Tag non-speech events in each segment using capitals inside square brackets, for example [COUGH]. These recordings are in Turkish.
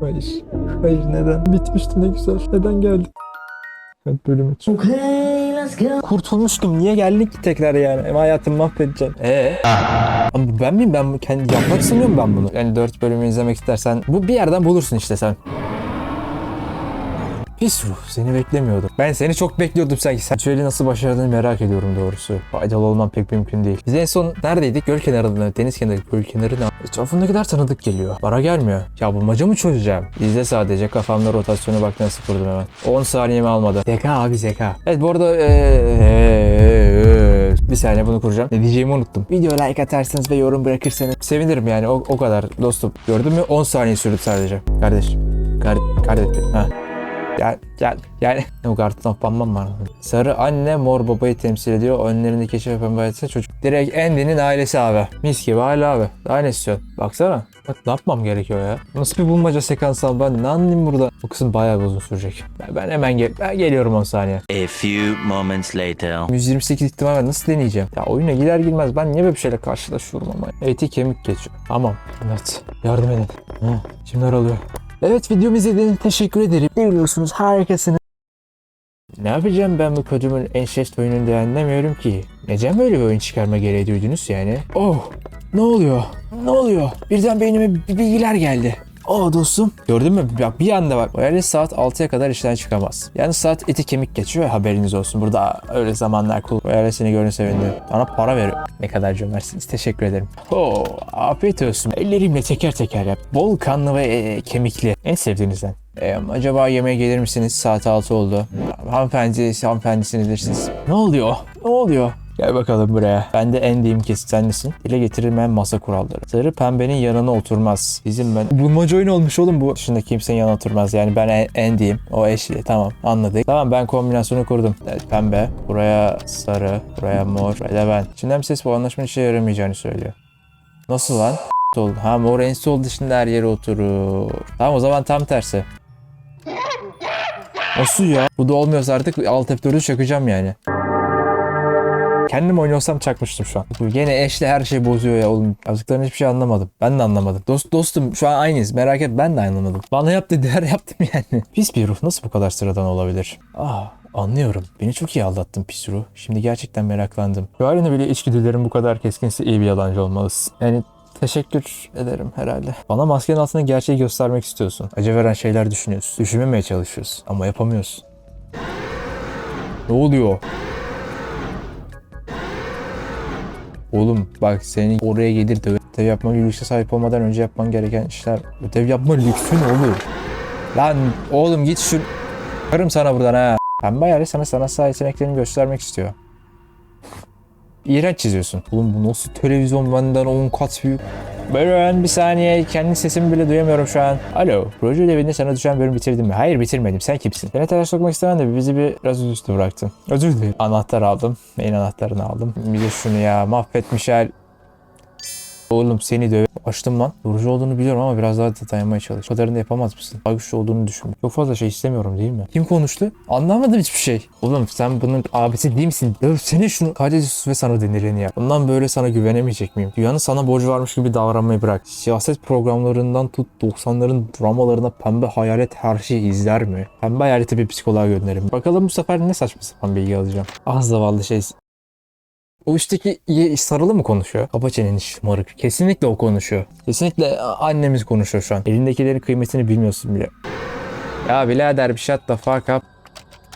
Hayır. Hayır neden? Bitmişti ne güzel. Neden geldik? Evet bölüm üç. Okay, let's go. Kurtulmuştum. Niye geldik ki tekrar yani? Hem hayatımı mahvedeceğim. Eee? Ama ben miyim? Ben kendi yapmak istemiyorum ben bunu. Yani 4 bölümü izlemek istersen bu bir yerden bulursun işte sen. Pis ruh seni beklemiyordum. Ben seni çok bekliyordum sanki. Sen şöyle nasıl başardığını merak ediyorum doğrusu. Faydalı olmam pek mümkün değil. Biz en son neredeydik? Göl kenarında, deniz kenarı, göl kenarı ne? Etrafındakiler tanıdık geliyor. Bana gelmiyor. Ya bulmaca mı çözeceğim? İzle sadece kafamda rotasyonu bak nasıl kurdum hemen. 10 saniyemi almadı. Zeka abi zeka. Evet bu arada eee, bir saniye bunu kuracağım. Ne diyeceğimi unuttum. Video like atarsanız ve yorum bırakırsanız sevinirim yani o, o kadar dostum. Gördün mü? 10 saniye sürdü sadece. Kardeşim. Kar kardeşim. Ha. Gel gel yani o Garden of Bambam var. Sarı anne mor babayı temsil ediyor. Önlerindeki keçi pembe çocuk. Direkt Andy'nin ailesi abi. Mis gibi hala abi. Daha ne istiyorsun? Baksana. Bak ne yapmam gerekiyor ya? Nasıl bir bulmaca sekansı abi? Ben ne anlayayım burada? Bu kısım bayağı bir uzun sürecek. Ben, ben hemen gel ben geliyorum 10 saniye. A few moments later. 128 ihtimal var. Nasıl deneyeceğim? Ya oyuna girer girmez ben niye böyle bir şeyle karşılaşıyorum ama. Eti kemik geçiyor. Tamam. Evet. Yardım edin. Hı. Kimler alıyor? Evet videomu izlediğiniz için teşekkür ederim. Biliyorsunuz harikasınız. Ne yapacağım ben bu kodumun enşest oyununda anlamıyorum ki. Neden böyle bir oyun çıkarma gereği duydunuz yani? Oh! Ne oluyor? Ne oluyor? Birden beynime bilgiler geldi. Oh dostum. Gördün mü? Bak bir anda bak. Yani saat 6'ya kadar işten çıkamaz. Yani saat eti kemik geçiyor haberiniz olsun. Burada öyle zamanlar cool. Bu seni görün sevindim. Bana para veriyor. Ne kadar cömertsiniz. Teşekkür ederim. Oh, afiyet olsun. Ellerimle teker teker yap. Bol kanlı ve e, kemikli. En sevdiğinizden. E, acaba yemeğe gelir misiniz? Saat 6 oldu. Hanımefendi, hanımefendisinizdir siz. Ne oluyor? Ne oluyor? Gel bakalım buraya. Ben de en diyeyim kesin sen nesin? Dile getirilmeyen masa kuralları. Sarı pembenin yanına oturmaz. Bizim ben... Bulmaca oyun olmuş oğlum bu. Dışında kimsenin yanına oturmaz. Yani ben en, en diyeyim. O eşli. Tamam anladık. Tamam ben kombinasyonu kurdum. Evet pembe. Buraya sarı. Buraya mor. De ben. İçinden bir ses bu anlaşmanın işe yaramayacağını söylüyor. Nasıl lan? oldu. Ha mor en sol dışında her yere oturur. Tamam o zaman tam tersi. Nasıl ya? Bu da olmuyorsa artık alt F4'ü çakacağım yani. Kendim oynuyorsam çakmıştım şu an. Yine eşle her şey bozuyor ya oğlum. Yazdıklarını hiçbir şey anlamadım. Ben de anlamadım. Dost, dostum şu an aynıyız. Merak et ben de anlamadım. Bana yap dediler yaptım yani. [LAUGHS] Pis bir ruh nasıl bu kadar sıradan olabilir? Ah Anlıyorum. Beni çok iyi aldattın pis ruh. Şimdi gerçekten meraklandım. Halinde bile içgüdülerin bu kadar keskinse iyi bir yalancı olmalısın. Yani Teşekkür ederim herhalde. Bana maskenin altında gerçeği göstermek istiyorsun. Acı veren şeyler düşünüyorsun. Düşünmemeye çalışıyorsun. Ama yapamıyorsun. Ne oluyor? Oğlum bak seni oraya gelir de ödev yapma lüksüne sahip olmadan önce yapman gereken işler. Ödev yapma lüksün olur. Lan oğlum git şu... Karım sana buradan ha. Pembe ayarı sana sanatsal yeteneklerini göstermek istiyor. İğrenç çiziyorsun. Oğlum bu nasıl televizyon benden 10 kat büyük. Buyurun bir saniye kendi sesimi bile duyamıyorum şu an. Alo proje ödevinde sana düşen bölümü bitirdin mi? Hayır bitirmedim sen kimsin? Seni telaş sokmak istemem de bizi biraz üstü bıraktın. Özür dilerim. Anahtar aldım. Main anahtarını aldım. Bir de şunu ya mahvetmişler. Oğlum seni döv. Açtım lan. Vurucu olduğunu biliyorum ama biraz daha dayanmaya çalış. O kadarını yapamaz mısın? Daha güçlü olduğunu düşün. Çok fazla şey istemiyorum değil mi? Kim konuştu? Anlamadım hiçbir şey. Oğlum sen bunun abisi değil misin? Dövsene şunu. Kaydediyorsun ve sana denileni yap. Bundan böyle sana güvenemeyecek miyim? Dünyanın sana borcu varmış gibi davranmayı bırak. Siyaset programlarından tut 90'ların dramalarına pembe hayalet her şeyi izler mi? Pembe hayaleti bir psikoloğa gönderin. Bakalım bu sefer ne saçma sapan bilgi alacağım. Az zavallı şey o üstteki sarılı mı konuşuyor? Kapa çeneni şımarık. Kesinlikle o konuşuyor. Kesinlikle a- annemiz konuşuyor şu an. Elindekilerin kıymetini bilmiyorsun bile. Ya birader bir shut the fuck up.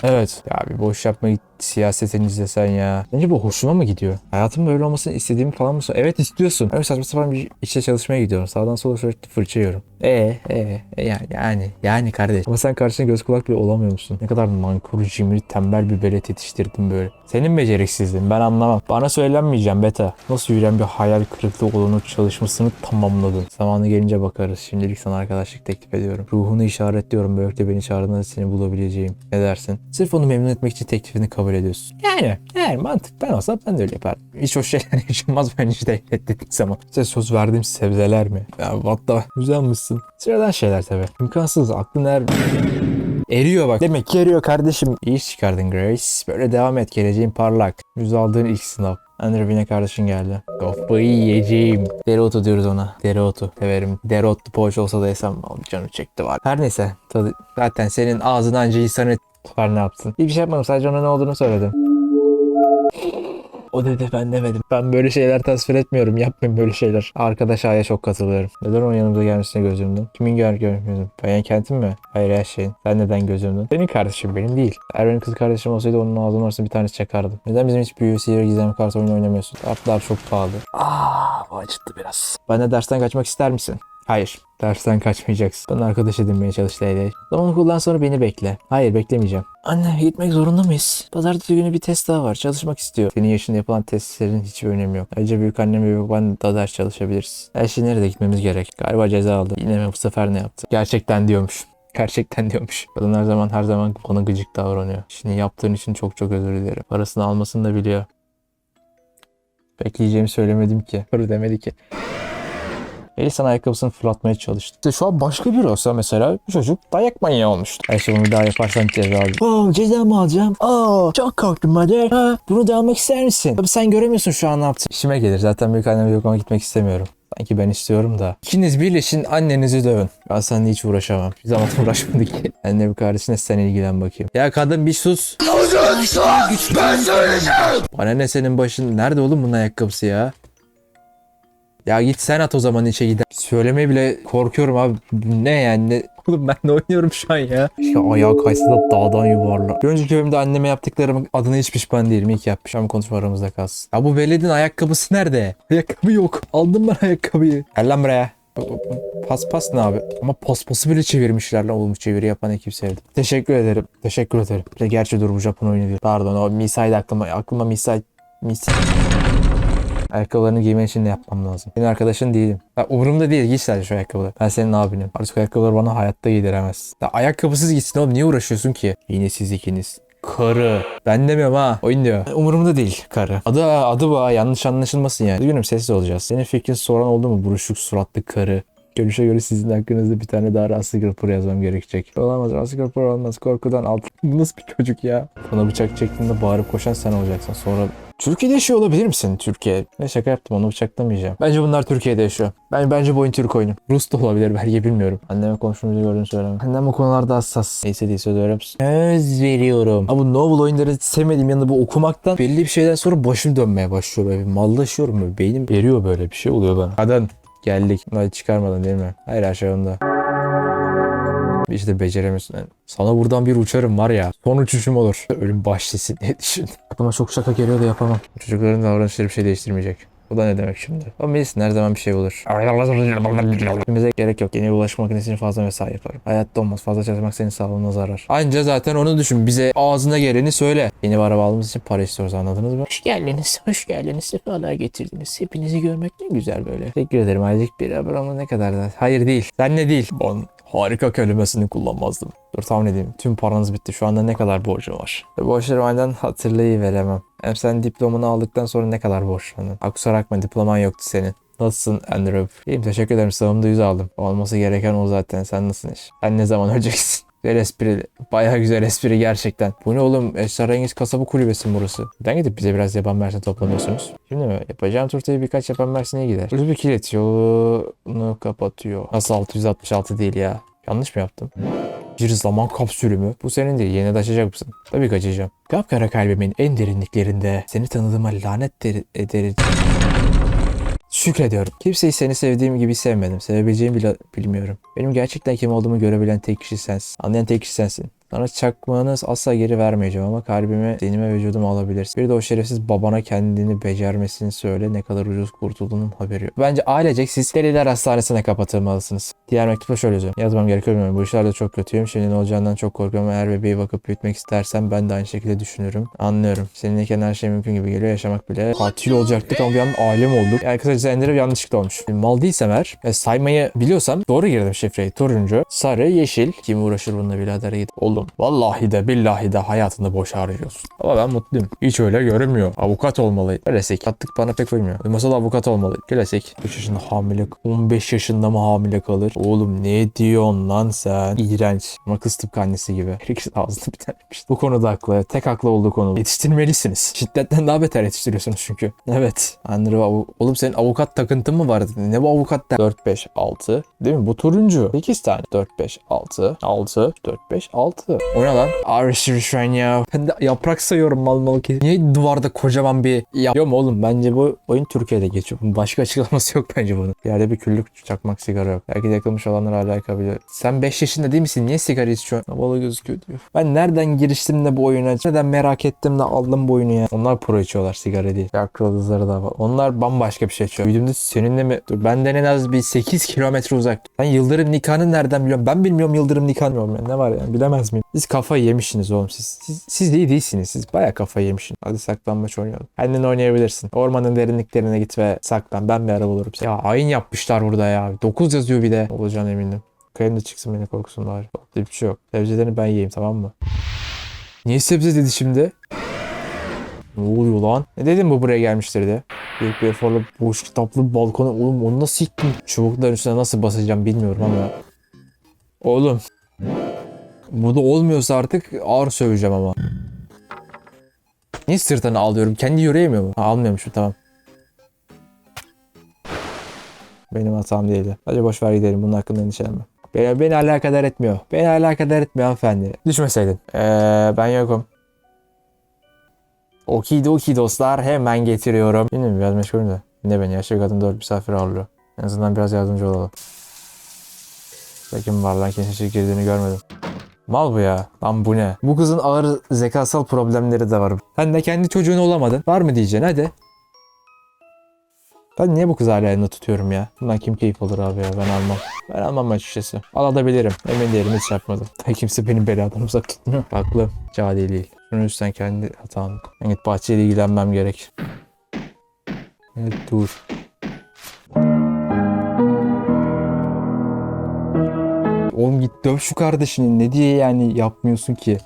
Evet. Ya bir boş yapma git siyasetini izlesen ya. Bence bu hoşuma mı gidiyor? Hayatım böyle olmasını istediğimi falan mı Evet istiyorsun. Evet saçma sapan bir işte çalışmaya gidiyorum. Sağdan sola sürekli fırça yiyorum. E e e yani yani yani kardeş. Ama sen karşına göz kulak bile olamıyor musun? Ne kadar nankör, cimri, tembel bir belet yetiştirdin böyle. Senin beceriksizliğin ben anlamam. Bana söylenmeyeceğim beta. Nasıl yürüyen bir hayal kırıklığı olduğunu çalışmasını tamamladın. Zamanı gelince bakarız. Şimdilik sana arkadaşlık teklif ediyorum. Ruhunu işaretliyorum. Böylelikle beni çağırdığında seni bulabileceğim. Ne dersin? Sırf onu memnun etmek için teklifini kabul ediyorsun. Yani, yani mantık ben olsam ben de öyle yapardım. Hiç o şeyler [LAUGHS] yaşanmaz ben işte reddettiğim zaman. Size söz verdiğim sebzeler mi? Ya the... Güzel misin? Sıradan şeyler tabii. İmkansız. Aklın er... Eriyor bak. Demek ki eriyor kardeşim. İyi çıkardın Grace. Böyle devam et. Geleceğin parlak. Yüz aldığın ilk sınav. Andrew yine kardeşin geldi. Kafayı yiyeceğim. Dereotu diyoruz ona. Dereotu. Severim. Dereotlu poğaça olsa da yesem canım çekti var. Her neyse. Tadı, zaten senin ağzın anca insan et var ne yapsın. Hiçbir şey yapmadım. Sadece ona ne olduğunu söyledim. O dedi ben demedim. Ben böyle şeyler tasvir etmiyorum. Yapmayın böyle şeyler. Arkadaş A'ya çok katılıyorum. Neden onun yanımıza gelmesine gözümdün? Kimin gör görmüyordun? Ben kentin mi? Hayır her şeyin. Sen neden gözümdün? Senin kardeşim benim değil. Eğer benim kız kardeşim olsaydı onun ağzının arasında bir tanesi çakardım. Neden bizim hiç büyüğü sihir gizem kartı oyunu oynamıyorsun? Kartlar çok pahalı. Aa bu acıttı biraz. Bana dersten kaçmak ister misin? Hayır. Dersten kaçmayacaksın. Bana arkadaş edinmeye çalış Leyla. Zaman okuldan sonra beni bekle. Hayır beklemeyeceğim. Anne gitmek zorunda mıyız? Pazartesi günü bir test daha var. Çalışmak istiyor. Senin yaşında yapılan testlerin hiçbir önemi yok. Ayrıca büyük annem ve baban da ders çalışabiliriz. Her şey nerede gitmemiz gerek. Galiba ceza aldı. Yine mi bu sefer ne yaptı? Gerçekten diyormuş. [LAUGHS] Gerçekten diyormuş. Kadın her zaman her zaman bana gıcık davranıyor. Şimdi yaptığın için çok çok özür dilerim. Parasını almasını da biliyor. Bekleyeceğimi söylemedim ki. Soru demedi ki. Elisa'nın ayakkabısını fırlatmaya çalıştı. İşte şu an başka biri olsa mesela bu çocuk dayak manyağı olmuştu. Ayşe bunu bir daha yaparsan ceza al. Aa ceza mı alacağım? Aa çok korktum Mader. Ha, bunu da almak ister misin? Tabii sen göremiyorsun şu an ne yaptın. İşime gelir. Zaten büyük anneme yok ama gitmek istemiyorum. Sanki ben istiyorum da. İkiniz birleşin annenizi dövün. Ben seninle hiç uğraşamam. Bir zaman [LAUGHS] uğraşmadık ki. Anne bir kardeşine sen ilgilen bakayım. Ya kadın bir sus. Bana ne senin başın? Nerede oğlum bunun ayakkabısı ya? Ya git sen at o zaman içe gider. Söylemeye bile korkuyorum abi. Ne yani? Ne? [LAUGHS] Oğlum ben ne oynuyorum şu an ya? İşte ayağı kaysa da dağdan yuvarla. Bir önceki bölümde anneme yaptıklarımın adına hiç pişman değilim. İyi yapmış ama konuşma aramızda kalsın. Ya bu veledin ayakkabısı nerede? Ayakkabı yok. Aldım ben ayakkabıyı. Gel lan buraya. Pas pas ne abi? Ama paspası bile çevirmişler lan oğlum çeviri yapan ekip sevdim. Teşekkür ederim. Teşekkür ederim. De gerçi dur bu Japon oyunu değil. Pardon o Misa'ydı aklıma. Aklıma Misa... Misa... Ayakkabılarını giymen için ne yapmam lazım? Senin arkadaşın değilim. Ya umurumda değil. Giy sadece şu ayakkabıları. Ben senin abinim. Artık ayakkabıları bana hayatta giydiremezsin. Ya ayakkabısız gitsin oğlum. Niye uğraşıyorsun ki? Yine siz ikiniz. Karı. Ben demiyorum ha. Oyun diyor. Umurumda değil karı. Adı adı bu ha. Yanlış anlaşılmasın yani. Bugünüm sessiz olacağız. Senin fikrin soran oldu mu? Buruşuk suratlı karı. Görüşe göre sizin hakkınızda bir tane daha Russell Cooper yazmam gerekecek. Olamaz Russell Cooper olmaz. Korkudan alt. Bu nasıl bir çocuk ya? Bana bıçak çektiğinde bağırıp koşan sen olacaksın. Sonra Türkiye'de yaşıyor olabilir misin Türkiye? Ne şaka yaptım onu bıçaklamayacağım. Bence bunlar Türkiye'de yaşıyor. Ben bence bu oyun Türk oyunu. Rus da olabilir belki bilmiyorum. Anneme konuştuğumuzu gördüğünü söylemem. Annem bu konularda hassas. Neyse değil söz veriyorum. Söz veriyorum. Ama bu novel oyunları sevmediğim yanında bu okumaktan belli bir şeyden sonra başım dönmeye başlıyor. Böyle mallaşıyorum böyle. Beynim eriyor böyle bir şey oluyor bana. Kadın geldik. Hadi çıkarmadın değil mi? Hayır her şey onda. İşte beceremiyorsun. Yani sana buradan bir uçarım var ya. Son uçuşum olur. Ölüm başlasın diye düşün. Aklıma çok şaka geliyor da yapamam. Çocukların davranışları bir şey değiştirmeyecek. Bu da ne demek şimdi? Ama bilirsin her zaman bir şey olur. Bize gerek yok. Yeni bulaşık makinesini fazla mesai yaparım. Hayatta olmaz. Fazla çalışmak senin sağlığına zarar. Anca zaten onu düşün. Bize ağzına geleni söyle. Yeni bir araba aldığımız için para istiyoruz anladınız mı? Hoş geldiniz. Hoş geldiniz. Sefalar getirdiniz. Hepinizi görmek ne güzel böyle. Teşekkür ederim. Aylık bir haber ama ne kadar da. Hayır değil. Sen ne değil. Ben harika kelimesini kullanmazdım. Dur tahmin edeyim. Tüm paranız bitti. Şu anda ne kadar borcum var? Ve borçlarımı aynen hatırlayıveremem. Hem sen diplomanı aldıktan sonra ne kadar borçlandın? Ha, kusura bakma diploman yoktu senin. Nasılsın Andrew? İyiyim teşekkür ederim. Sağımda yüz aldım. Olması gereken o zaten. Sen nasılsın iş? Sen ne zaman [LAUGHS] öleceksin? Güzel espri. Bayağı güzel espri gerçekten. Bu ne oğlum? Esrarengiz kasabı kulübesi mi burası? Neden gidip bize biraz yaban mersin toplamıyorsunuz? Şimdi mi? Yapacağım turtayı birkaç yaban mersine gider. Kulübü kilit yolunu kapatıyor. Nasıl 666 değil ya? Yanlış mı yaptım? Bir zaman kapsülü mü? Bu senin değil. De açacak mısın? Tabii ki açacağım. Kapkara kalbimin en derinliklerinde seni tanıdığıma lanet der- ederim. Şükrediyorum. Kimseyi seni sevdiğim gibi sevmedim. Sevebileceğimi bile bilmiyorum. Benim gerçekten kim olduğumu görebilen tek kişi sensin. Anlayan tek kişi sensin. Sana çakmağınız asla geri vermeyeceğim ama kalbimi, zihnime, vücudumu alabilirsin. Bir de o şerefsiz babana kendini becermesini söyle ne kadar ucuz kurtulduğunun haberi yok. Bence ailecek siz deliler hastanesine kapatılmalısınız. Diğer mektupta şöyle yazıyor. Yazmam gerekiyor bilmiyorum. Bu işlerde çok kötüyüm. Şimdi ne olacağından çok korkuyorum. Eğer bebeği bakıp büyütmek istersen ben de aynı şekilde düşünürüm. Anlıyorum. Seninleyken her şey mümkün gibi geliyor. Yaşamak bile. Katil olacaktık ama bir an aile mi olduk? Yani kısaca Ender'e yanlışlıkla olmuş. Mal değilsem eğer ve saymayı biliyorsam doğru girdim şifreyi. Turuncu, sarı, yeşil. Kim uğraşır bununla birader git. Oğlum oğlum. Vallahi de billahi de hayatını boş harcıyorsun. Ama ben mutluyum. Hiç öyle görünmüyor. Avukat olmalı. Klasik. Attık bana pek uymuyor. Masal avukat olmalı. Klasik. 3 yaşında hamile. 15 yaşında mı hamile kalır? Oğlum ne diyorsun lan sen? İğrenç. Ama kız tıpkı annesi gibi. Herkes ağzını bitermiş. Bu konuda haklı. Tek haklı olduğu konu. Yetiştirmelisiniz. Şiddetten daha beter yetiştiriyorsunuz çünkü. Evet. Andrew avu- Oğlum senin avukat takıntın mı vardı? Ne bu avukat? 4, 5, 6. Değil mi? Bu turuncu. 8 tane. 4, 5, 6. 6. 4, 5, 6. O ne lan? Arşivşen ya. Ben de yaprak sayıyorum mal mal ki. Niye duvarda kocaman bir yapıyorum oğlum? Bence bu oyun Türkiye'de geçiyor. Başka [LAUGHS] açıklaması yok bence bunun. Bir yerde bir küllük çakmak sigara yok. Belki de yakılmış olanlar hala yakabilir. Sen 5 yaşında değil misin? Niye sigara içiyorsun? Havalı gözüküyor diyor. Ben nereden giriştim de bu oyuna? Neden merak ettim de aldım bu oyunu ya. Onlar pro içiyorlar sigara değil. Yaklı yıldızları da var. Onlar bambaşka bir şey içiyor. Büyüdüğümde seninle mi? Dur benden en az bir 8 kilometre uzak. Sen Yıldırım nikahını nereden biliyorsun? Ben bilmiyorum Yıldırım nikahını ya. Ne var yani bilemez miyim? Siz kafayı yemişsiniz oğlum. Siz, siz, siz iyi değilsiniz. Siz baya kafayı yemişsiniz. Hadi saklanmaç oynayalım. Kendin oynayabilirsin. Ormanın derinliklerine git ve saklan. Ben bir ara bulurum. seni. Ya hain yapmışlar burada ya. 9 yazıyor bir de. Olacağına eminim. Kayın da çıksın beni korkusun bari. Bir şey yok. Sebzelerini ben yiyeyim tamam mı? Niye sebze dedi şimdi? Ne oluyor lan? Ne dedim bu buraya gelmiştir de. Büyük bir eforla boş kitaplı balkona oğlum onu nasıl yıktın? Çubukların üstüne nasıl basacağım bilmiyorum ama. Oğlum. Bu da olmuyorsa artık ağır söveceğim ama. Niye sırtını alıyorum? Kendi yürüyemiyor mu? Ha, almıyormuşum tamam. Benim hatam değildi. Hadi boş ver gidelim. Bunun hakkında endişelenme. Beni, beni alakadar etmiyor. Beni alakadar etmiyor hanımefendi. Düşmeseydin. Ee, ben yokum. Okido oki dostlar hemen getiriyorum. Bilmiyorum biraz meşgulüm de. Ne beni yaşlı kadın dört misafir ağırlıyor. En azından biraz yardımcı olalım. Kim var lan kimse girdiğini görmedim. Mal bu ya. Lan bu ne? Bu kızın ağır zekasal problemleri de var. Sen de kendi çocuğun olamadın. Var mı diyeceksin hadi. Ben niye bu kızı hala elinde tutuyorum ya? Bundan kim keyif alır abi ya ben almam. Ben almam açıkçası. Alabilirim. Emin değilim hiç yapmadım. [LAUGHS] Kimse benim beladan uzak tutmuyor. Haklı. Cadi değil. Şunu üstten kendi hatam. Ben git bahçeyle ilgilenmem gerek. Evet dur. Oğlum git döv şu kardeşini. Ne diye yani yapmıyorsun ki?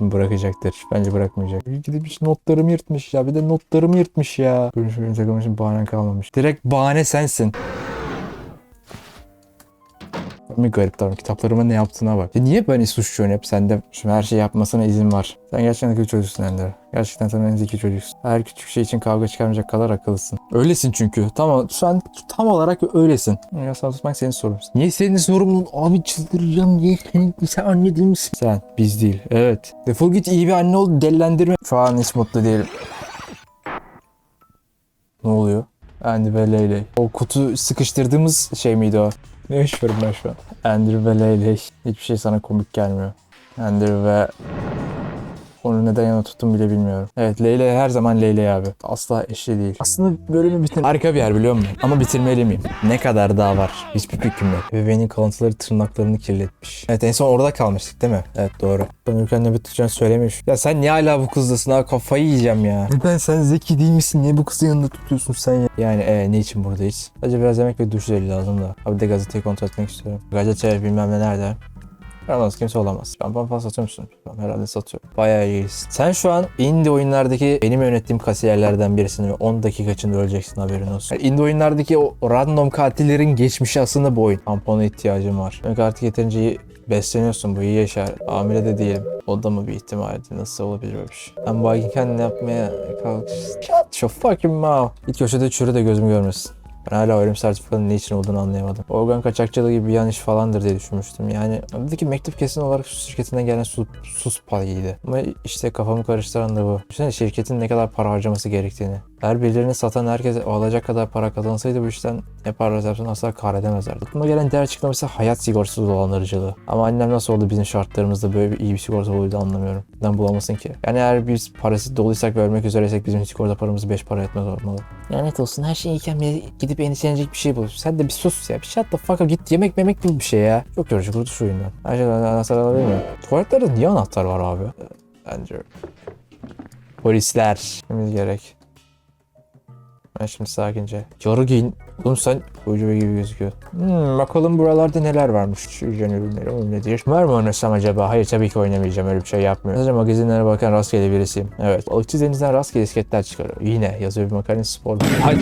Bırakacaktır. Bence bırakmayacak. Gidip notlarımı yırtmış ya. Bir de notlarımı yırtmış ya. Görüşmeyin takılmışım bahanen kalmamış. Direkt bahane sensin. Bir garip davran. Kitaplarıma ne yaptığına bak. Ya niye beni suçluyorsun hep? Sende şu her şey yapmasına izin var. Sen gerçekten akıllı çocuksun Ender. Gerçekten sen en zeki çocuksun. Her küçük şey için kavga çıkarmayacak kadar akıllısın. Öylesin çünkü. Tamam sen tam olarak öylesin. Yasal tutmak senin sorumluluğun. Niye senin sorumluluğun? Abi çıldıracağım. Niye senin? Sen anne değil misin? Sen. Biz değil. Evet. Defol git iyi bir anne ol. Delilendirme. Şu an hiç mutlu değilim. Ne oluyor? Andy ve Leyley. O kutu sıkıştırdığımız şey miydi o? Ne yaşıyorum ben şu an? Andrew ve Leyley. Hiçbir şey sana komik gelmiyor. Andrew ve... Onu neden yana tuttum bile bilmiyorum. Evet Leyley her zaman Leyley abi. Asla eşli değil. Aslında bölümü bitir... Harika bir yer biliyor musun? Ama bitirmeli miyim? Ne kadar daha var? Hiçbir fikrim yok. Bebeğinin kalıntıları tırnaklarını kirletmiş. Evet en son orada kalmıştık değil mi? Evet doğru. Ben ülkenin ne biteceğini söylemiş. Ya sen niye hala bu kızdasın ha? Kafayı yiyeceğim ya. Neden sen zeki değil misin? Niye bu kızın yanında tutuyorsun sen ya? Yani e, ne için buradayız? Sadece biraz yemek ve duş jeli lazım da. Abi de gazeteyi kontrol etmek istiyorum. Gazete bilmem ne nerede? Aramaz kimse olamaz. Şampuan falan satıyor musun? Ben herhalde satıyorum. Bayağı iyiyiz. Sen şu an indie oyunlardaki benim yönettiğim kasiyerlerden birisin ve 10 dakika içinde öleceksin haberin olsun. Yani indie oyunlardaki o random katillerin geçmişi aslında bu oyun. Tampona ihtiyacım var. Çünkü artık yeterince iyi besleniyorsun bu iyi yaşar. Hamile de değilim. O da mı bir ihtimaldi? Nasıl olabilir öyle bir şey? Ben kendini yapmaya kalkıştım. Shut your fucking mouth. Git köşede çürü de gözüm görmesin. Ben hala ölüm sertifikanın ne için olduğunu anlayamadım. Organ kaçakçılığı gibi bir yanlış falandır diye düşünmüştüm. Yani dedi ki mektup kesin olarak su şirketinden gelen su, sus payıydı. Ama işte kafamı karıştıran da bu. Düşünsene şirketin ne kadar para harcaması gerektiğini. Her birilerini satan herkes alacak kadar para kazansaydı bu işten ne para yapsan asla kar edemezlerdi. Aklıma gelen diğer açıklaması hayat sigortası dolandırıcılığı. Ama annem nasıl oldu bizim şartlarımızda böyle bir iyi bir sigorta oluyordu anlamıyorum. Neden bulamasın ki? Yani eğer biz parası doluysak ve ölmek üzereysek bizim sigorta paramız 5 para etmez olmalı. Lanet olsun her şey iyiken gidip endişelenecek bir şey buluyorsun. Sen de bir sus ya. Bir shut the fuck up git yemek memek gibi bir şey ya. Çok yorucu kurtuş şu oyundan. Her şeyden anahtar alabilir miyim? Tuvaletlerde niye anahtar var abi? Bence. Polisler. Temiz gerek. Ben şimdi sakince. Giyin. Oğlum sen ucube gibi gözüküyor. Hmm, bakalım buralarda neler varmış. Yüzden ürünleri o nedir? Var mı oynasam acaba? Hayır tabii ki oynamayacağım. Öyle bir şey yapmıyorum. Sadece magazinlere bakan rastgele birisiyim. Evet. Balıkçı denizden rastgele isketler çıkarıyor. Yine yazıyor bir makarna spor. [LAUGHS] Hayır.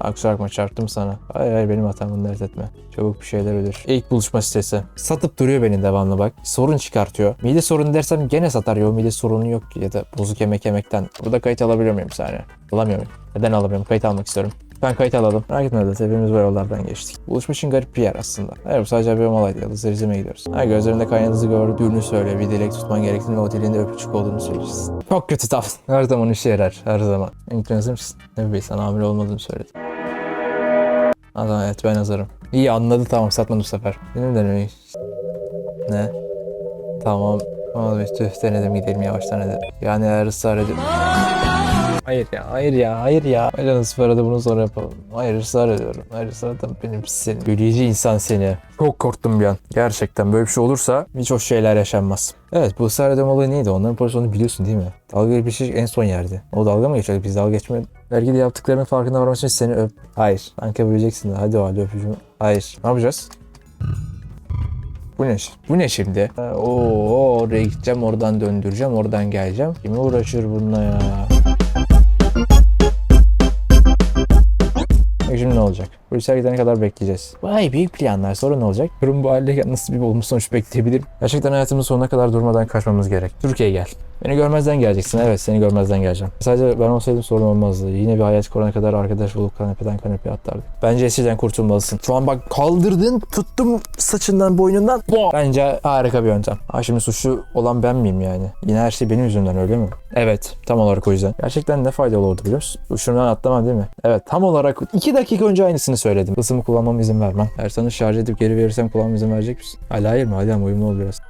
[LAUGHS] Kusura bakma çarptım sana. Hayır hayır benim hatam bunu dert etme. Çabuk bir şeyler ödür. İlk buluşma sitesi. Satıp duruyor beni devamlı bak. Sorun çıkartıyor. Mide sorunu dersem gene satar ya. O mide sorunu yok ya da bozuk yemek yemekten. Burada kayıt alabiliyor muyum saniye? Alamıyorum. Neden alamıyorum? Kayıt almak istiyorum. Ben kayıt alalım. Merak etme de hepimiz bu yollardan geçtik. Buluşma için garip bir yer aslında. Hayır bu sadece bir olaydı. Yıldızları izlemeye gidiyoruz. Ha gözlerinde kaynağınızı gördüğünü söyle. Bir dilek tutman gerektiğini ve o dileğinde öpücük olduğunu söyleyeceksin. Çok kötü tavsiye. Her zaman işe yarar. Her zaman. İlk hazır mısın? Bebeği sana hamile olmadığını söyledim. Zaman evet ben hazırım. İyi anladı tamam satmadım bu sefer. Benim denemeyi. Ne? Tamam. Ama tüh denedim gidelim yavaştan edelim. Yani eğer ısrar edip... Hayır ya, hayır ya, hayır ya. Öyle nasıl arada bunu sonra yapalım. Hayır ısrar ediyorum. Hayır ısrar da benim seni. Büyüleyici insan seni. Çok korktum bir an. Gerçekten böyle bir şey olursa hiç hoş şeyler yaşanmaz. Evet bu ısrar edem olayı neydi? Onların pozisyonu biliyorsun değil mi? Dalga bir şey en son yerdi. O dalga mı geçiyorduk? Biz dalga geçmiyorduk. Belki de yaptıklarının farkına varmak için seni öp. Hayır. Sanki yapabileceksin de. Hadi o halde öpücüğümü. Hayır. Ne yapacağız? Bu ne? Bu ne şimdi? Ha, Oo, oraya gideceğim, oradan döndüreceğim, oradan geleceğim. Kim uğraşır bununla ya? Ne olacak? Polisler gidene kadar bekleyeceğiz. Vay büyük planlar. Sonra ne olacak? Durum bu haldeyken nasıl bir olumlu sonuç bekleyebilirim? Gerçekten hayatımın sonuna kadar durmadan kaçmamız gerek. Türkiye'ye gel. Beni görmezden geleceksin. Evet seni görmezden geleceğim. Sadece ben olsaydım sorun olmazdı. Yine bir hayat kurana kadar arkadaş bulup kanepeden kanepeye atlardık. Bence eskiden kurtulmalısın. Şu an bak kaldırdın tuttum saçından boynundan. Bo! Bence harika bir yöntem. Ha şimdi suçlu olan ben miyim yani? Yine her şey benim yüzümden öyle mi? Evet tam olarak o yüzden. Gerçekten ne faydalı oldu biliyor musun? Uçurumdan atlamam değil mi? Evet tam olarak 2 dakika önce aynısını söyledim. Isımı kullanmama izin vermem. Ersan'ı şarj edip geri verirsem kullanmama izin verecek misin? Hala hayır mı? Ama uyumlu ol biraz.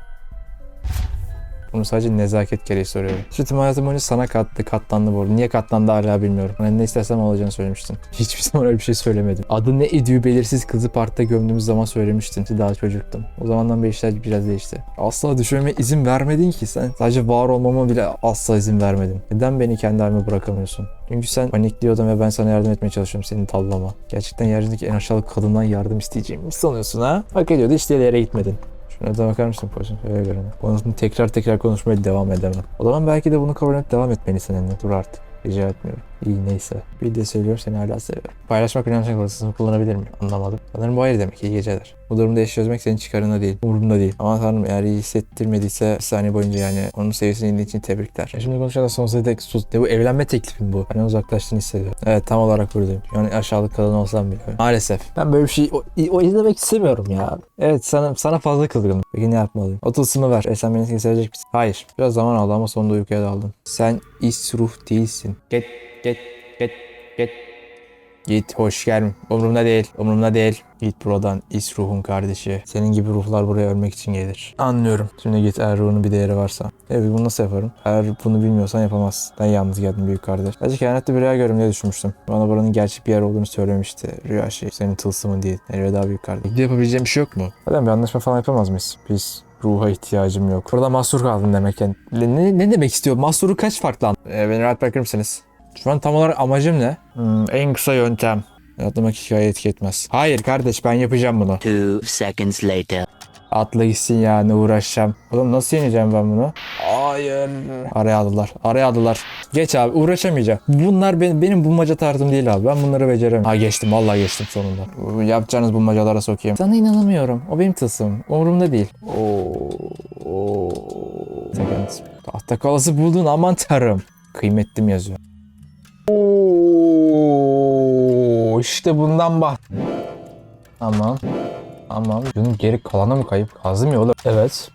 Bunu sadece nezaket gereği soruyorum. Sütüm hayatım boyunca sana kattı, katlandı bu arada. Niye katlandı hala bilmiyorum. Ben ne istersem olacağını söylemiştin. [LAUGHS] Hiçbir zaman öyle bir şey söylemedim. Adı ne idüğü belirsiz kızı parkta gömdüğümüz zaman söylemiştin. Daha çocuktum. O zamandan beri işler biraz değişti. Asla düşmeme izin vermedin ki sen. Sadece var olmama bile asla izin vermedin. Neden beni kendi halime bırakamıyorsun? Çünkü sen panikliyordun ve ben sana yardım etmeye çalışıyorum seni tallama. Gerçekten yeryüzündeki en aşağılık kadından yardım isteyeceğimi mi sanıyorsun ha? Hak ediyordu işte yere gitmedin. Şuna da bakar mısın Poçin? Öyle görünüyor. Konusunu tekrar tekrar konuşmaya devam edemem. O zaman belki de bunu kabul edip devam etmelisin seninle. Dur artık. Rica etmiyorum. İyi neyse. Bir de seviyorum seni hala seviyorum. Paylaşmak önemli kalırsın kullanabilir miyim? Anlamadım. Sanırım bu hayır demek. İyi geceler. Bu durumda iş çözmek senin çıkarına değil. Umurumda değil. Ama tanrım eğer iyi hissettirmediyse bir saniye boyunca yani onun seviyesini indiğin için tebrikler. Ya şimdi konuşacağız sonsuza dek sus. De bu evlenme teklifim bu. Benden uzaklaştığını hissediyorum. Evet tam olarak buradayım. Yani aşağılık kadın olsam bile. Maalesef. Ben böyle bir şey o, o izlemek istemiyorum ya. Evet sana sana fazla kızgınım. Peki ne yapmalıyım? O tılsımı ver. E sen beni sevecek misin? Hayır. Biraz zaman aldı ama sonunda uykuya daldın. Sen is ruh değilsin. Get get get get. Git hoş geldin. Umurumda değil. Umurumda değil. Git buradan. İs ruhun kardeşi. Senin gibi ruhlar buraya ölmek için gelir. Anlıyorum. Şimdi git eğer ruhunun bir değeri varsa. Evet bunu nasıl yaparım? Eğer bunu bilmiyorsan yapamazsın. Ben yalnız geldim büyük kardeş. Sadece kehanette bir rüya görürüm diye düşünmüştüm. Bana buranın gerçek bir yer olduğunu söylemişti. Rüya şey. Senin tılsımın değil. Elveda büyük kardeş. Bir yapabileceğim bir şey yok mu? Hadi bir anlaşma falan yapamaz mıyız? Biz ruha ihtiyacım yok. Burada mahsur kaldın demek yani. Ne, ne demek istiyor? Mahsuru kaç farklı an? Ee, beni rahat bırakır mısınız? Şu an tam olarak amacım ne? Hmm, en kısa yöntem. Atlamak hikaye etki etmez. Hayır kardeş ben yapacağım bunu. Two seconds later. Atla gitsin ya ne uğraşacağım. Oğlum nasıl yeneceğim ben bunu? Hayır. Araya aldılar. Araya aldılar. Geç abi uğraşamayacağım. Bunlar benim, benim bulmaca tarzım değil abi. Ben bunları beceremem. Ha geçtim vallahi geçtim sonunda. Bu Yapacağınız bulmacalara sokayım. Sana inanamıyorum. O benim tılsım. Umurumda değil. Oo. Oo. Tahta kalası buldun aman tanrım. Kıymetlim yazıyor. Oo, işte bundan bah. Tamam. Tamam. Bunun geri kalanı mı kayıp? Kazım ya oğlum. Evet.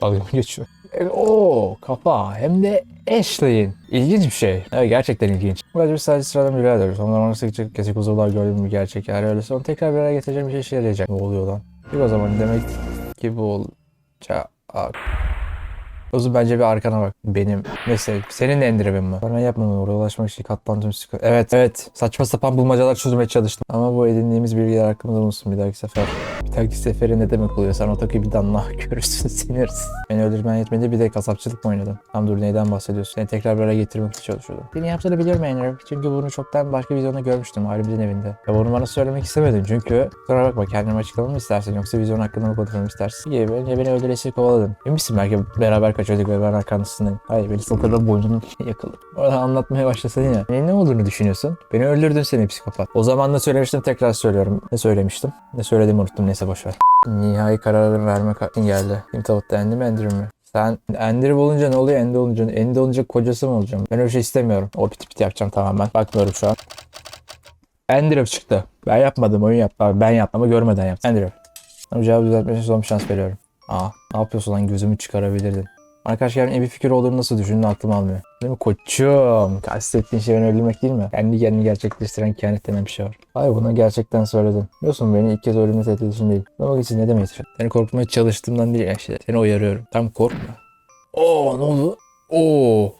Dalga geçiyor? E, Oo kafa hem de Ashley'in. İlginç bir şey. Evet gerçekten ilginç. Bu bir sadece sıradan bir rüya ediyoruz. Onlar onu sıkça kesik uzuvlar gördüğüm bir gerçek. Eğer öyleyse onu tekrar bir araya getireceğim bir şey işe yarayacak. Ne oluyor lan? Bir o zaman demek ki bu olacak. O zaman bence bir arkana bak. Benim. Mesela senin de endirebin var. Ben yapmam oraya ulaşmak için sıkı- Evet evet. Saçma sapan bulmacalar çözmeye çalıştım. Ama bu edindiğimiz bilgiler hakkında olsun bir dahaki sefer. Bir dahaki sefere ne demek oluyor? Sen o takıyı bir danla [LAUGHS] görürsün sinirsin. Beni öldürmen yetmedi bir de kasapçılık mı oynadın? Tam dur neyden bahsediyorsun? Seni tekrar böyle getirmek için çalışıyordum. Beni yaptığını biliyorum Enver. Çünkü bunu çoktan başka vizyonda görmüştüm halimizin evinde. Ve bunu bana söylemek istemedim çünkü kusura bakma kendimi açıklamamı istersin yoksa vizyon hakkında mı konuşmamı istersin? İyi beni, beni öldüresi kovaladın. Emin misin belki beraber kaçıyorduk ve ben arkandasındayım. Hayır beni sokakta boynunun [LAUGHS] yakıldı. Orada anlatmaya başlasan yine. Neyin ne olduğunu düşünüyorsun? Beni öldürdün seni psikopat. O zaman da söylemiştim tekrar söylüyorum. Ne söylemiştim? Ne söylediğimi unuttum neyse boşver. Nihai kararı verme için geldi. Kim tavukta endi mi endir mi? Sen Ender'i bulunca ne oluyor? Endi olunca, Endi olunca kocası mı olacağım? Ben öyle şey istemiyorum. O piti piti yapacağım tamamen. Bakmıyorum şu an. Ender'e çıktı. Ben yapmadım. Oyun yaptı. Abi Ben yaptım ama görmeden yaptım. Ender'e. Sana cevabı düzeltmek son bir şans veriyorum. Aa ne yapıyorsun lan gözümü çıkarabilirdin. Arkadaş gelin iyi bir fikir olduğunu nasıl düşündüğünü aklım almıyor. Değil mi koçum? Kastettiğin şey beni öldürmek değil mi? Kendi kendini gerçekleştiren kehanet denen bir şey var. Hayır bunu gerçekten söyledin. Biliyorsun beni ilk kez ölümle tehdit için değil. Demek için ne demek Seni korkutmaya çalıştığımdan değil işte. Seni uyarıyorum. Tam korkma. Oo ne oldu? Oo.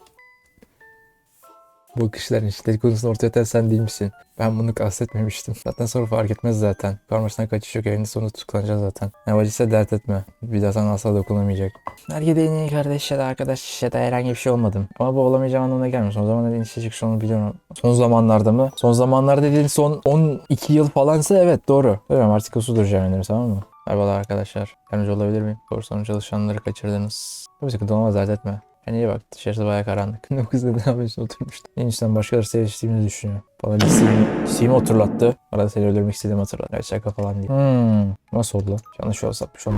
Bu kişilerin şiddet konusunda ortaya atan sen değil misin? Ben bunu kastetmemiştim. Zaten sonra fark etmez zaten. Karmaşadan kaçış yok. Elinde sonunda tutuklanacağız zaten. Ne vaciyse dert etme. Bir daha sana asla dokunamayacak. Belki de en iyi kardeş ya da arkadaş ya da herhangi bir şey olmadım. Ama bu olamayacağım anlamına gelmiyor. Son zamanlarda inişe çıkış onu biliyorum. Son zamanlarda mı? Son zamanlarda dediğin son 12 yıl falansa evet doğru. Biliyorum artık usul duracağım ederim tamam mı? Merhabalar arkadaşlar. Yardımcı olabilir miyim? Sonuç çalışanları kaçırdınız. Bir sıkıntı olmaz dert etme. Yani iyi bak dışarısı bayağı karanlık. [LAUGHS] o kız da ne yapıyorsun oturmuştu. En içten başkaları seviştiğimizi düşünüyor. Bana listeğimi, listeğimi hatırlattı. Arada seni öldürmek istediğimi hatırlattı. Evet şaka falan değil. Hmm. Nasıl oldu lan? Yanlış yol sapmış onu.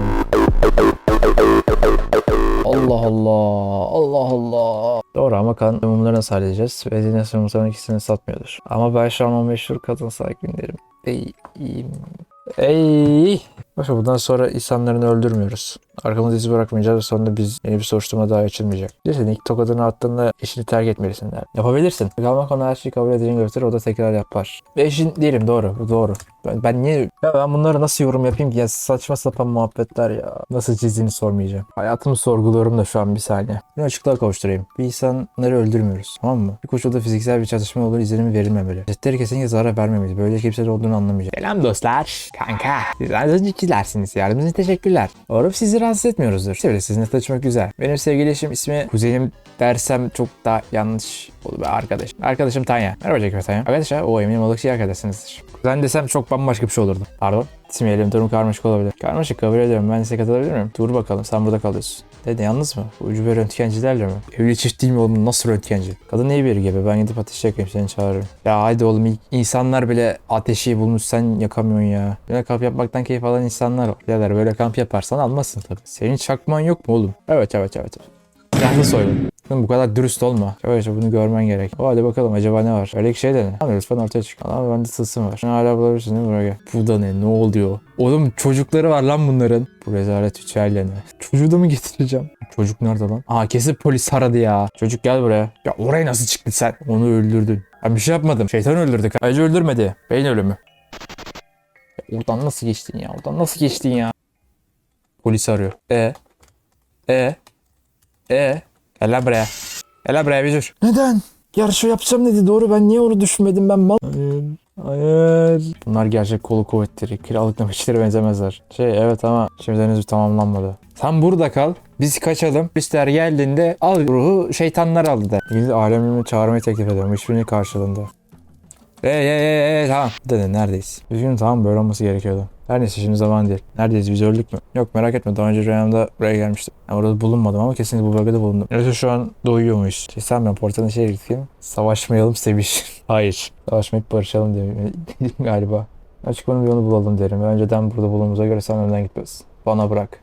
Allah Allah. Allah Allah. Doğru ama kan mumları nasıl halledeceğiz? Ve dinle mumların ikisini satmıyordur. Ama ben şu an o meşhur kadın sakinlerim. Ey, iyiyim. Ey. Başka bundan sonra insanlarını öldürmüyoruz. Arkamızda iz bırakmayacağız ve sonunda biz yeni bir soruşturma daha açılmayacak. Bilirsin ilk tokadını attığında eşini terk etmelisin der. Yapabilirsin. Kalmak ona her şeyi kabul edeceğini gösterir o da tekrar yapar. Ve eşin değilim doğru bu doğru. Ben, ben niye ya ben bunları nasıl yorum yapayım ki ya saçma sapan muhabbetler ya. Nasıl çizdiğini sormayacağım. Hayatımı sorguluyorum da şu an bir saniye. Bir açıklığa kavuşturayım. Bir insanları öldürmüyoruz tamam mı? Bir koşulda fiziksel bir çatışma olur izlenimi verilmemeli. Cesetleri kesinlikle zarar vermemeliyiz. Böyle kimse olduğunu anlamayacak. Selam dostlar. Kanka. Sizler de öncekillersiniz. Yardımınız teşekkürler. Umarım sizi rahatsız etmiyoruzdur. Şöyle sizinle tanışmak güzel. Benim sevgili eşim ismi Kuzenim dersem çok daha yanlış olur be arkadaş. Arkadaşım Tanya. Merhaba Jack ve Tanya. Arkadaşlar o eminim balıkçı arkadaşsınızdır. Kuzen desem çok bambaşka bir şey olurdu. Pardon. İsmeyelim durum karmaşık olabilir. Karmaşık kabul ediyorum. Ben size katılabilir miyim? Dur bakalım sen burada kalıyorsun. Dede yalnız mı? Ucube röntgencilerle mi? Evli çift değil mi oğlum? Nasıl röntgenci? Kadın iyi biri gibi. Ben gidip ateş yakayım seni çağırırım. Ya haydi oğlum ilk insanlar bile ateşi bulmuş sen yakamıyorsun ya. Böyle kamp yapmaktan keyif alan insanlar var. Birader böyle kamp yaparsan almazsın tabii. Senin çakman yok mu oğlum? Evet evet evet. evet. Silahlı soygun. Bu kadar dürüst olma. Yavaş bunu görmen gerek. O hadi bakalım acaba ne var? Öyle şey de ne? Tamam lütfen ortaya çık. Ama bende tılsım var. Şunu hala bulabilirsin değil mi buraya? Bu da ne? Ne oluyor? Oğlum çocukları var lan bunların. Bu rezalet ritüelle ne? Çocuğu da mı getireceğim? Çocuk nerede lan? Aa kesin polis aradı ya. Çocuk gel buraya. Ya oraya nasıl çıktın sen? Onu öldürdün. Ben bir şey yapmadım. Şeytan öldürdük. Ayrıca öldürmedi. Beyin ölümü. Ya oradan nasıl geçtin ya? Oradan nasıl geçtin ya? Polis arıyor. E? E? E? Gel lan buraya. Gel lan buraya bir dur. Neden? Yarışı yapacağım dedi doğru ben niye onu düşünmedim ben mal. Hayır. Hayır. Bunlar gerçek kolu kuvvetleri. Kiralık nöbetçilere benzemezler. Şey evet ama şimdi henüz tamamlanmadı. Sen burada kal. Biz kaçalım. Bizler geldiğinde al ruhu şeytanlar aldı de. İngiliz alemimi çağırmayı teklif ediyorum. Hiçbirinin karşılığında. Hey hey hey tamam. Dede neredeyiz? Üzgünüm tamam böyle olması gerekiyordu. Her neyse şimdi zaman değil. Neredeyiz biz öldük mü? Yok merak etme daha önce rüyamda buraya gelmiştim. Yani orada bulunmadım ama kesinlikle bu bölgede bulundum. Neyse şu an doyuyor muyuz? Şey sen ben portalın şeye gideyim. Savaşmayalım seviş. [LAUGHS] Hayır. Savaşmayıp barışalım dedim [LAUGHS] galiba. Açıklamanın yolunu bulalım derim. Önceden burada bulunduğumuza göre sen önden gitmesin. Bana bırak.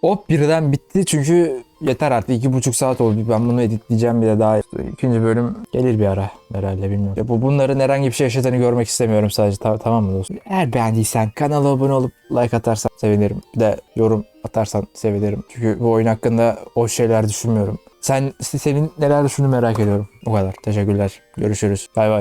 Hop birden bitti çünkü yeter artık iki buçuk saat oldu. Ben bunu editleyeceğim bir de daha. İkinci bölüm gelir bir ara herhalde bilmiyorum. Ya bu bunların herhangi bir şey yaşadığını görmek istemiyorum sadece. Ta- tamam mı dostum? Eğer beğendiysen kanala abone olup like atarsan sevinirim. Bir de yorum atarsan sevinirim. Çünkü bu oyun hakkında o şeyler düşünmüyorum. Sen senin neler düşündüğünü merak ediyorum. O kadar. Teşekkürler. Görüşürüz. Bay bay.